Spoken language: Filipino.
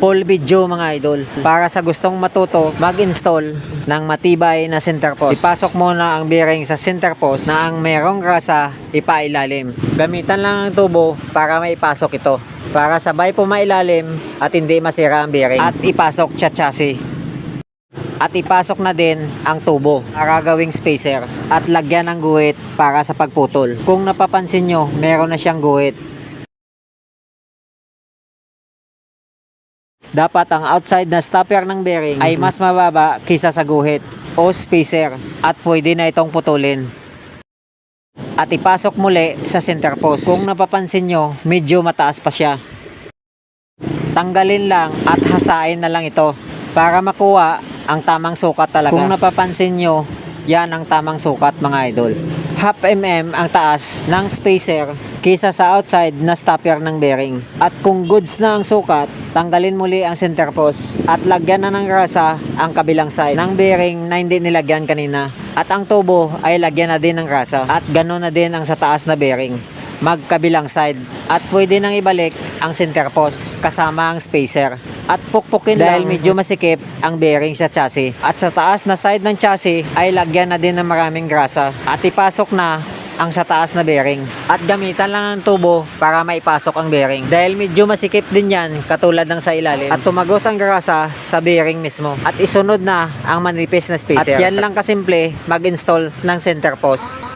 full video mga idol. Para sa gustong matuto mag-install ng matibay na center post. Ipasok muna ang bearing sa center post na ang merong grasa ipailalim. Gamitan lang ng tubo para maipasok ito. Para sabay pumailalim at hindi masira ang bearing. At ipasok sa. At ipasok na din ang tubo para gawing spacer at lagyan ng guhit para sa pagputol. Kung napapansin nyo, meron na siyang guhit. Dapat ang outside na stopper ng bearing ay mas mababa kisa sa guhit o spacer at pwede na itong putulin. At ipasok muli sa center post. Kung napapansin nyo, medyo mataas pa siya. Tanggalin lang at hasain na lang ito para makuha ang tamang sukat talaga. Kung napapansin nyo, yan ang tamang sukat mga idol. Half mm ang taas ng spacer kisa sa outside na stopper ng bearing. At kung goods na ang sukat, tanggalin muli ang center post at lagyan na ng grasa ang kabilang side ng bearing na hindi nilagyan kanina. At ang tubo ay lagyan na din ng grasa at ganoon na din ang sa taas na bearing magkabilang side at pwede nang ibalik ang center post kasama ang spacer. At pukpukin dahil medyo masikip ang bearing sa chassis. At sa taas na side ng chassis ay lagyan na din ng maraming grasa at ipasok na ang sa taas na bearing. At gamitan lang ng tubo para maipasok ang bearing. Dahil medyo masikip din yan katulad ng sa ilalim. At tumagos ang grasa sa bearing mismo. At isunod na ang manipis na spacer. At yan lang kasimple mag-install ng center post